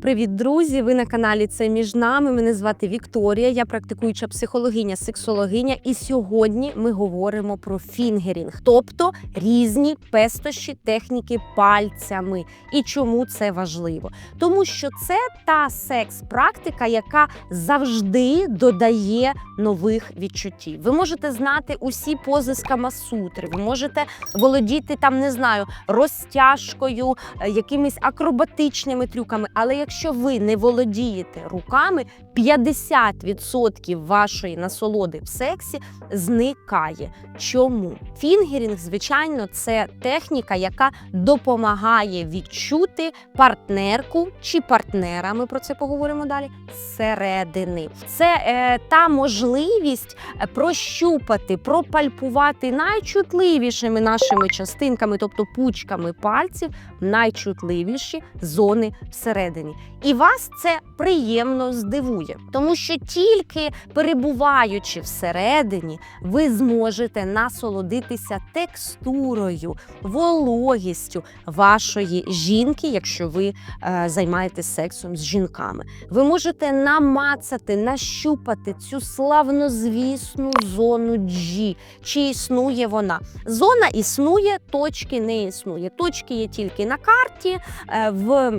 Привіт, друзі! Ви на каналі Це між нами. Мене звати Вікторія. Я практикуюча психологиня, сексологиня. І сьогодні ми говоримо про фінгерінг, тобто різні пестощі техніки пальцями. І чому це важливо? Тому що це та секс-практика, яка завжди додає нових відчуттів. Ви можете знати усі пози з Камасутри, ви можете володіти там, не знаю, розтяжкою, е, якимись акробатичними трюками. Але якщо ви не володієте руками, 50% вашої насолоди в сексі зникає. Чому? Фінгерінг, звичайно, це техніка, яка допомагає відчути партнерку чи партнера. Ми про це поговоримо далі. Зсередини. Це е, та можливість е, прощупати, пропальпувати найчутливішими нашими частинками, тобто пучками пальців, найчутливіші зони всередині. І вас це приємно здивує, тому що тільки перебуваючи всередині, ви зможете насолодитися текстурою, вологістю вашої жінки, якщо ви е, займаєтесь сексом з жінками. Ви можете намацати, нащупати цю славнозвісну зону G. Чи існує вона? Зона існує, точки не існує. Точки є тільки на карті. е, в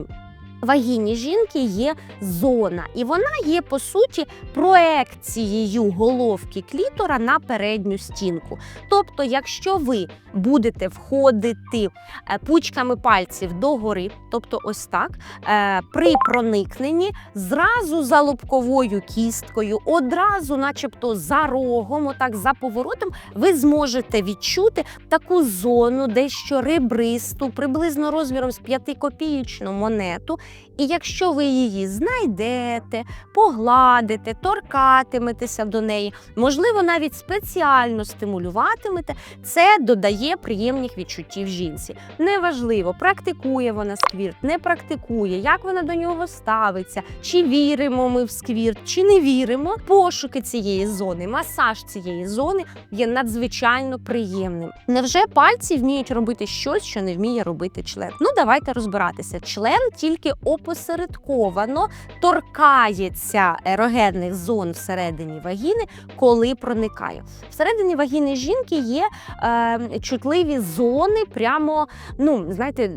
вагіні жінки є зона, і вона є по суті проекцією головки клітора на передню стінку. Тобто, якщо ви будете входити е, пучками пальців догори, тобто ось так, е, при проникненні, зразу за лобковою кісткою, одразу, начебто, за рогом, отак за поворотом, ви зможете відчути таку зону, дещо ребристу, приблизно розміром з п'ятикопіючну монету. І якщо ви її знайдете, погладите, торкатиметеся до неї, можливо, навіть спеціально стимулюватимете, це додає приємних відчуттів жінці. Неважливо, практикує вона сквірт, не практикує, як вона до нього ставиться, чи віримо ми в сквірт, чи не віримо. Пошуки цієї зони, масаж цієї зони є надзвичайно приємним. Невже пальці вміють робити щось, що не вміє робити член? Ну давайте розбиратися. Член тільки опосередковано торкається ерогенних зон всередині вагіни, коли проникає. Всередині вагіни жінки є е, чутливі зони, прямо, ну знаєте.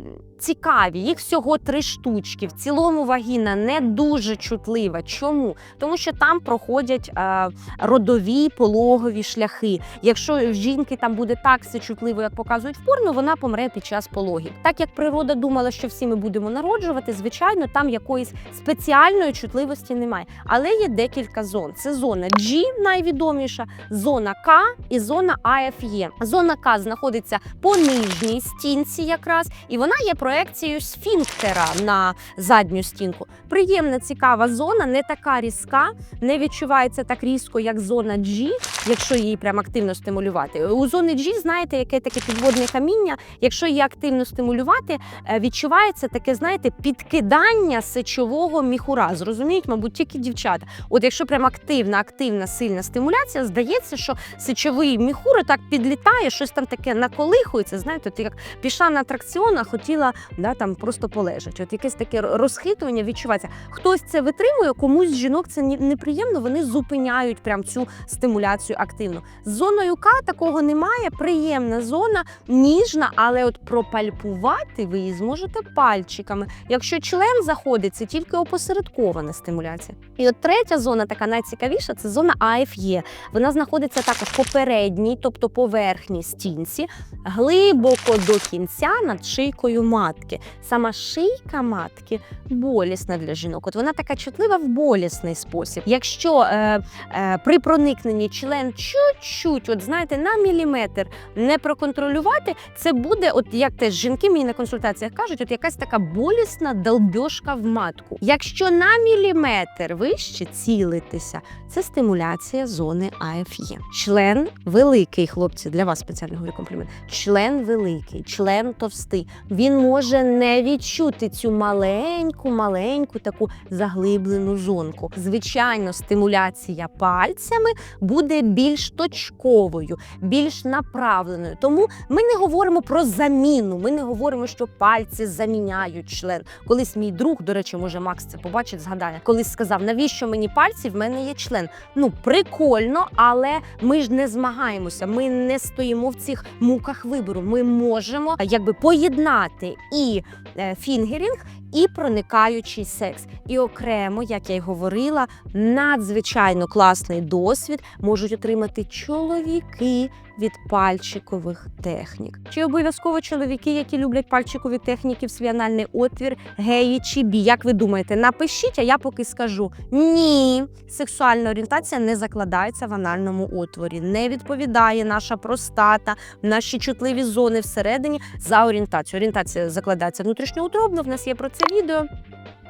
Цікаві, їх всього три штучки. В цілому вагіна не дуже чутлива. Чому? Тому що там проходять е, родові пологові шляхи. Якщо в жінки там буде так все чутливо, як показують в порно, вона помре під час пологів. Так як природа думала, що всі ми будемо народжувати, звичайно, там якоїсь спеціальної чутливості немає. Але є декілька зон. Це зона G, найвідоміша, зона К і зона АФЄ. Зона К знаходиться по нижній стінці, якраз, і вона є проекцією сфінктера на задню стінку. Приємна, цікава зона, не така різка, не відчувається так різко, як зона G, якщо її прям активно стимулювати. У зони G, знаєте, яке таке підводне каміння. Якщо її активно стимулювати, е, відчувається таке, знаєте, підкидання сечового міхура. Зрозуміють, мабуть, тільки дівчата. От якщо прям активна, активна, сильна стимуляція, здається, що сечовий міхур так підлітає, щось там таке наколихується. Знаєте, ти як пішла на атракціон, а хотіла да, там просто полежати. От якесь таке розхитування відчувається. Хтось це витримує, комусь з жінок це неприємно, вони зупиняють прям цю стимуляцію активно. З зоною К такого немає. Приємна зона, ніжна, але от пропальпувати ви її зможете пальчиками. Якщо член заходить, це тільки опосередкована стимуляція. І от третя зона, така найцікавіша, це зона АФЄ. Вона знаходиться також по передній, тобто поверхній стінці, глибоко до кінця над шийкою матки. Сама шийка матки болісна для жінок. От вона така чутлива в болісний спосіб. Якщо е, е, при проникненні член чуть-чуть, от знаєте, на міліметр не проконтролювати, це буде, от як теж жінки мені на консультаціях кажуть, от якась така болісна долбьошка в матку. Якщо на міліметр вище цілитися, це стимуляція зони АФЄ. Член великий, хлопці, для вас спеціально говорю комплімент. Член великий, член товстий. Він може не відчути цю маленьку, маленьку таку заглиблену зонку. Звичайно, стимуляція пальцями буде більш точковою, більш направленою. Тому ми не говоримо про заміну. Ми не говоримо, що пальці заміняють член. Колись мій друг, до речі, може Макс це побачить, згадає, колись сказав, навіщо мені пальці? В мене є член. Ну прикольно, але ми ж не змагаємося. Ми не стоїмо в цих муках вибору. Ми можемо якби поєднати і е, фінгерінг, і проникаючий секс. І окремо, як я й говорила, надзвичайно класний досвід можуть отримати чоловіки від пальчикових технік. Чи обов'язково чоловіки, які люблять пальчикові техніки в свій анальний отвір, геї чи бі? Як ви думаєте, напишіть, а я поки скажу ні. Сексуальна орієнтація не закладається в анальному отворі, не відповідає наша простата, наші чутливі зони всередині за орієнтацію. Орієнтація закладається внутрішньоутробно. В нас є про це відео.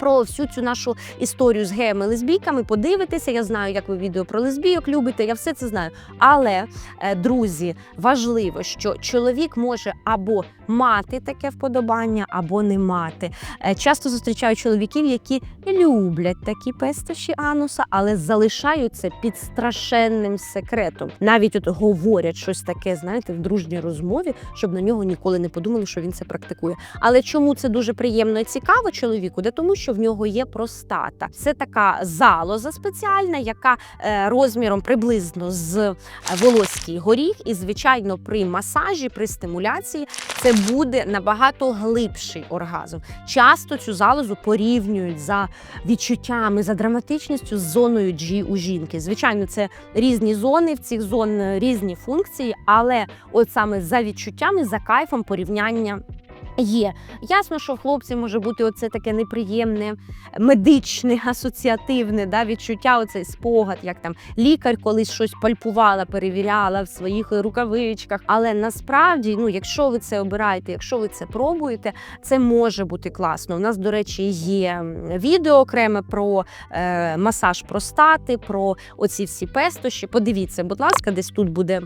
Про всю цю нашу історію з геями лесбійками подивитися. Я знаю, як ви відео про лесбійок любите. Я все це знаю. Але, е, друзі, важливо, що чоловік може або мати таке вподобання, або не мати. Е, Часто зустрічаю чоловіків, які люблять такі пестощі ануса, але залишають це під страшенним секретом. Навіть от говорять щось таке, знаєте, в дружній розмові, щоб на нього ніколи не подумали, що він це практикує. Але чому це дуже приємно і цікаво чоловіку? Де тому, що в нього є простата. Це така залоза спеціальна, яка е, розміром приблизно з е, волоський горіх, і звичайно, при масажі, при стимуляції це буде набагато глибший оргазм. Часто цю залозу порівнюють за відчуттями, за драматичністю з зоною G у жінки. Звичайно, це різні зони, в цих зон е, різні функції, але от саме за відчуттями, за кайфом порівняння. Є ясно, що в хлопців може бути оце таке неприємне, медичне, асоціативне да, відчуття, оцей спогад, як там лікар колись щось пальпувала, перевіряла в своїх рукавичках. Але насправді, ну, якщо ви це обираєте, якщо ви це пробуєте, це може бути класно. У нас, до речі, є відео окреме про е, масаж простати, про оці всі пестощі. Подивіться, будь ласка, десь тут буде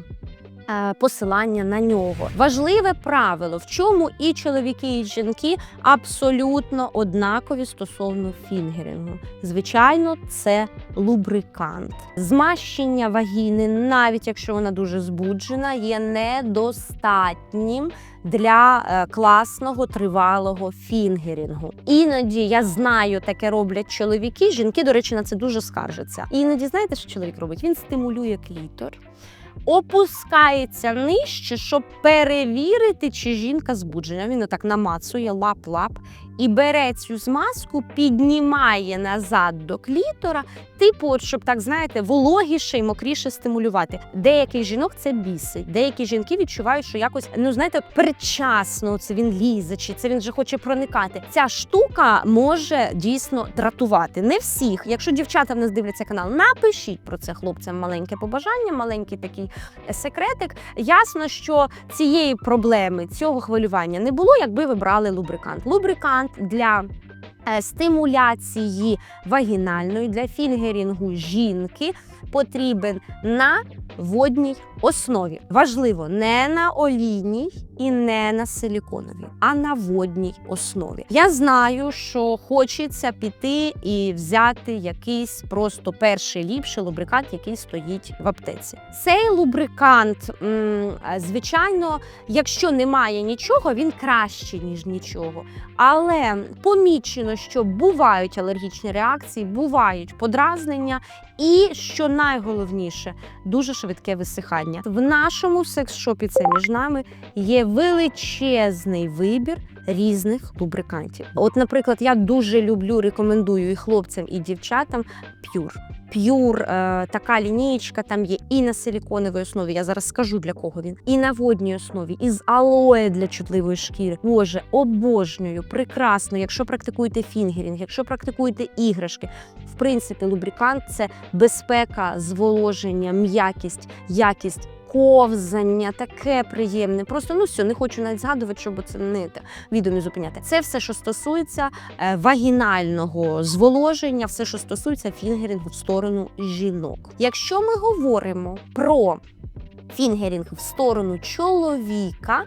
посилання на нього. Важливе правило, в чому і чоловіки, і жінки абсолютно однакові стосовно фінгерінгу. Звичайно, це лубрикант. Змащення вагіни, навіть якщо вона дуже збуджена, є недостатнім для е, класного тривалого фінгерінгу. Іноді я знаю, таке роблять чоловіки. Жінки, до речі, на це дуже скаржаться. Іноді знаєте, що чоловік робить? Він стимулює клітор. Опускається нижче, щоб перевірити, чи жінка збуджена. Він отак намацує лап-лап і бере цю змазку, піднімає назад до клітора, типу, от, щоб так знаєте, вологіше і мокріше стимулювати. Деяких жінок це бісить. Деякі жінки відчувають, що якось ну знаєте, передчасно це він лізе, чи це він вже хоче проникати. Ця штука може дійсно дратувати. Не всіх. Якщо дівчата в нас дивляться канал, напишіть про це хлопцям маленьке побажання, маленький такий е, секретик. Ясно, що цієї проблеми, цього хвилювання не було, якби ви брали лубрикант. Лубрикант для е, стимуляції вагінальної для фінгерінгу жінки потрібен на водній основі. Важливо не на олійній і не на силіконовій, а на водній основі. Я знаю, що хочеться піти і взяти якийсь просто перший ліпший лубрикант, який стоїть в аптеці. Цей лубрикант, звичайно, якщо немає нічого, він кращий ніж нічого. Але помічено, що бувають алергічні реакції, бувають подразнення, і що найголовніше, дуже швидке висихання. В нашому секс-шопі це між нами є величезний вибір різних лубрикантів. От, наприклад, я дуже люблю, рекомендую і хлопцям, і дівчатам п'юр. П'юр, е, така лінійка там є і на силіконовій основі. Я зараз скажу для кого він, і на водній основі, і з алоє для чутливої шкіри. Боже, обожнюю, прекрасно. Якщо практикуєте фінгерінг, якщо практикуєте іграшки, в принципі, лубрикант це безпека, зволоження, м'якість, якість. Ковзання таке приємне. Просто ну все, не хочу навіть згадувати, щоб це не те, відео зупиняти. Це все, що стосується е, вагінального зволоження, все, що стосується фінгерінгу в сторону жінок. Якщо ми говоримо про фінгерінг в сторону чоловіка,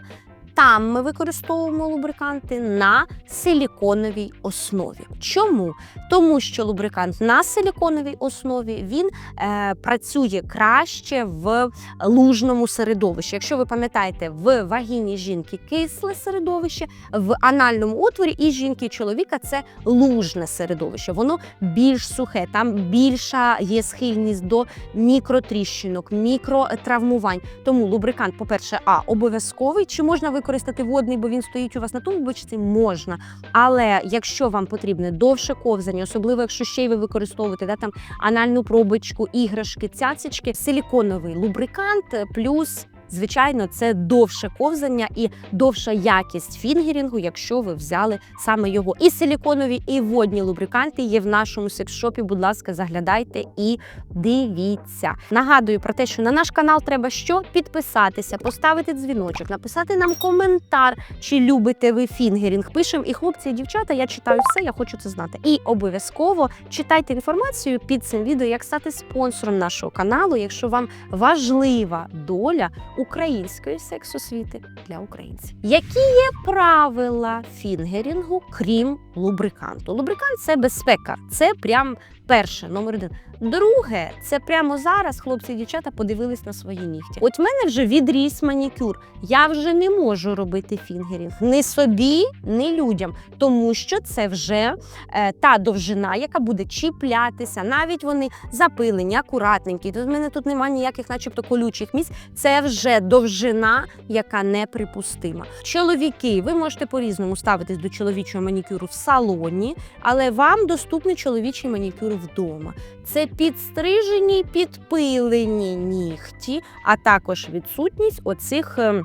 Там ми використовуємо лубриканти на силіконовій основі. Чому? Тому що лубрикант на силіконовій основі він е, працює краще в лужному середовищі. Якщо ви пам'ятаєте, в вагіні жінки кисле середовище, в анальному отворі і жінки і чоловіка це лужне середовище. Воно більш сухе, там більша є схильність до мікротріщинок, мікротравмувань. Тому лубрикант, по-перше, а обов'язковий. Чи можна використати водний, бо він стоїть у вас на тумбочці? Можна. Але якщо вам потрібне довше ковзання, особливо якщо ще й ви використовуєте да, там анальну пробочку, іграшки, цяцечки, силіконовий лубрикант плюс. Звичайно, це довше ковзання і довша якість фінгерінгу, якщо ви взяли саме його. І силіконові, і водні лубриканти є в нашому секс-шопі. Будь ласка, заглядайте і дивіться. Нагадую про те, що на наш канал треба що підписатися, поставити дзвіночок, написати нам коментар, чи любите ви фінгерінг. Пишемо і хлопці, і дівчата. Я читаю все, я хочу це знати. І обов'язково читайте інформацію під цим відео, як стати спонсором нашого каналу, якщо вам важлива доля української секс-освіти для українців. Які є правила фінгерінгу, крім лубриканту? Лубрикант це безпека, це прям перше, номер один. Друге, це прямо зараз хлопці і дівчата подивились на свої нігті. От в мене вже відріс манікюр. Я вже не можу робити фінгерінг ні собі, ні людям, тому що це вже е, та довжина, яка буде чіплятися. Навіть вони запилені, акуратненькі. Тут в мене тут немає ніяких, начебто, колючих місць. Це вже довжина, яка неприпустима. Чоловіки, ви можете по-різному ставитись до чоловічого манікюру в салоні, але вам доступний чоловічий манікюр вдома. Це підстрижені, підпилені нігті, а також відсутність оцих. ем,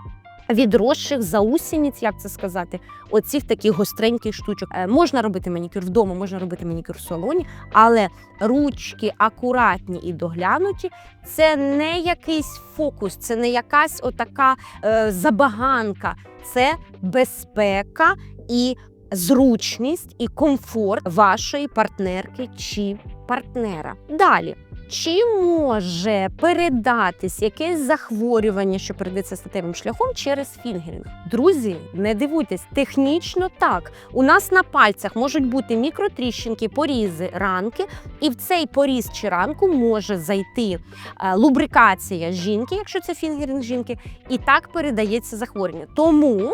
Відросших заусениць, як це сказати, оцих таких гостреньких штучок. Е, можна робити манікюр вдома, можна робити манікюр в салоні, але ручки акуратні і доглянуті це не якийсь фокус, це не якась отака е, забаганка, це безпека і зручність і комфорт вашої партнерки чи партнера. Далі. Чи може передатись якесь захворювання, що передається статевим шляхом через фінгеринг? Друзі, не дивуйтесь, технічно так. У нас на пальцях можуть бути мікротріщинки, порізи, ранки, і в цей поріз чи ранку може зайти е, лубрикація жінки, якщо це фінгеринг жінки, і так передається захворювання. Тому,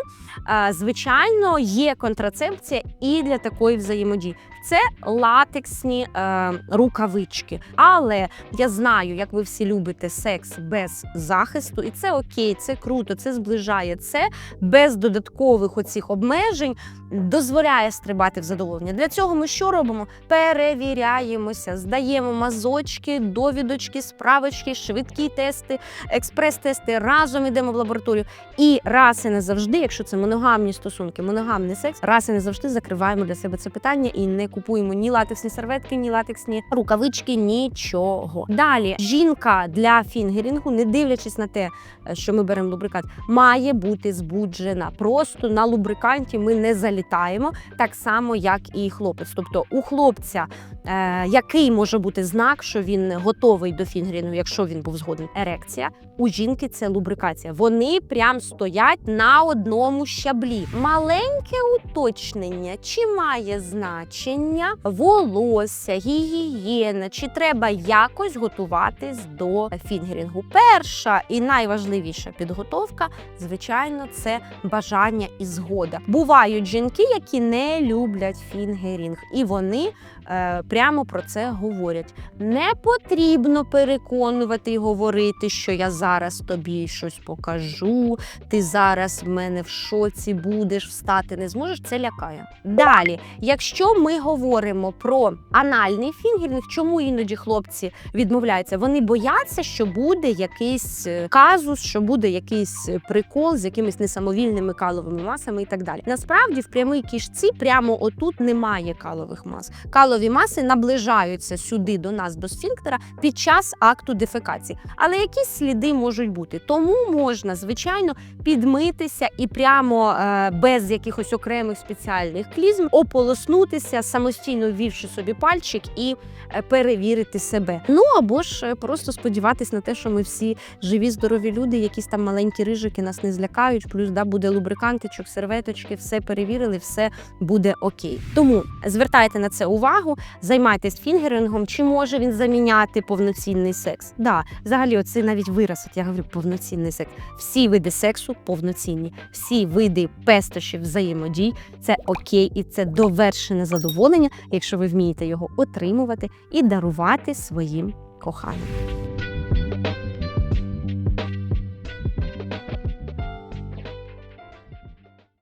е, звичайно, є контрацепція і для такої взаємодії. Це латексні е, рукавички. Але я знаю, як ви всі любите секс без захисту, і це окей, це круто, це зближає. Це без додаткових оцих обмежень дозволяє стрибати в задоволення. Для цього ми що робимо? Перевіряємося, здаємо мазочки, довідочки, справочки, швидкі тести, експрес-тести. Разом йдемо в лабораторію. І раз і не завжди, якщо це моногамні стосунки, моногамний секс, раз і не завжди закриваємо для себе це питання і не купуємо ні латексні серветки, ні латексні рукавички, нічого. Далі жінка для фінгерінгу, не дивлячись на те, що ми беремо лубрикант, має бути збуджена. Просто на лубриканті ми не залітаємо, так само як і хлопець. Тобто у хлопця е, який може бути знак, що він готовий до фінгерінгу, якщо він був згоден. Ерекція у жінки це лубрикація. Вони прям стоять на одному щаблі. Маленьке уточнення, чи має значення волосся, гігієна, чи треба якось готуватись до фінгерінгу. Перша і найважливіша підготовка, звичайно, це бажання і згода. Бувають жінки, які не люблять фінгерінг, і вони е, прямо про це говорять. Не потрібно переконувати і говорити, що я зараз тобі щось покажу. Ти зараз в мене в шоці будеш встати, не зможеш. Це лякає. Далі, якщо ми говоримо про анальний фінгерінг, чому іноді хлопці відмовляються? Вони бояться, що буде якийсь е, казус, що буде якийсь е, прикол з якимись несамовільними каловими масами і так далі. Насправді, в прямій кишці прямо отут немає калових мас. Калові маси наближаються сюди до нас до сфінктера під час акту дефекації. Але якісь сліди можуть бути. Тому можна, звичайно, підмитися і прямо е, без якихось окремих спеціальних клізм ополоснутися, самостійно ввівши собі пальчик і е, перевірити себе. Ну або ж е, просто сподіватись на те, що ми всі живі, здорові люди, якісь там маленькі рижики нас не злякають. Плюс да буде лубрикантичок, серветочки, все перевірили, все буде окей. Тому звертайте на це увагу, займайтесь фінгерингом. Чи може він заміняти повноцінний секс? Да, взагалі, оце навіть вираз. От я говорю, повноцінний секс. Всі види сексу повноцінні, всі види пестощів взаємодій це окей, і це довершене задоволення, якщо ви вмієте його отримувати і дарувати своїм коханим.